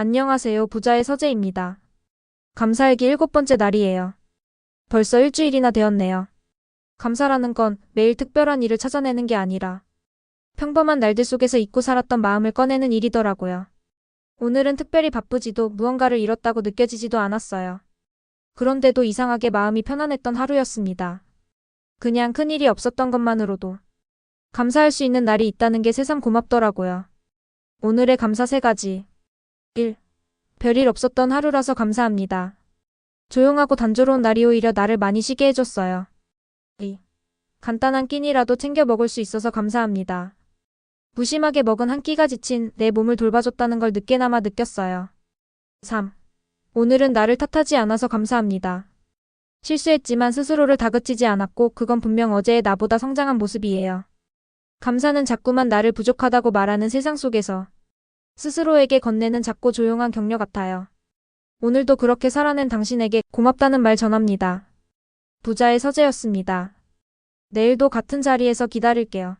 안녕하세요. 부자의 서재입니다. 감사일기 일곱 번째 날이에요. 벌써 일주일이나 되었네요. 감사라는 건 매일 특별한 일을 찾아내는 게 아니라 평범한 날들 속에서 잊고 살았던 마음을 꺼내는 일이더라고요. 오늘은 특별히 바쁘지도 무언가를 잃었다고 느껴지지도 않았어요. 그런데도 이상하게 마음이 편안했던 하루였습니다. 그냥 큰일이 없었던 것만으로도 감사할 수 있는 날이 있다는 게 세상 고맙더라고요. 오늘의 감사 세 가지. 1. 별일 없었던 하루라서 감사합니다. 조용하고 단조로운 날이 오히려 나를 많이 쉬게 해줬어요. 2. 간단한 끼니라도 챙겨 먹을 수 있어서 감사합니다. 무심하게 먹은 한 끼가 지친 내 몸을 돌봐줬다는 걸 늦게나마 느꼈어요. 3. 오늘은 나를 탓하지 않아서 감사합니다. 실수했지만 스스로를 다그치지 않았고 그건 분명 어제의 나보다 성장한 모습이에요. 감사는 자꾸만 나를 부족하다고 말하는 세상 속에서 스스로에게 건네는 작고 조용한 격려 같아요. 오늘도 그렇게 살아낸 당신에게 고맙다는 말 전합니다. 부자의 서재였습니다. 내일도 같은 자리에서 기다릴게요.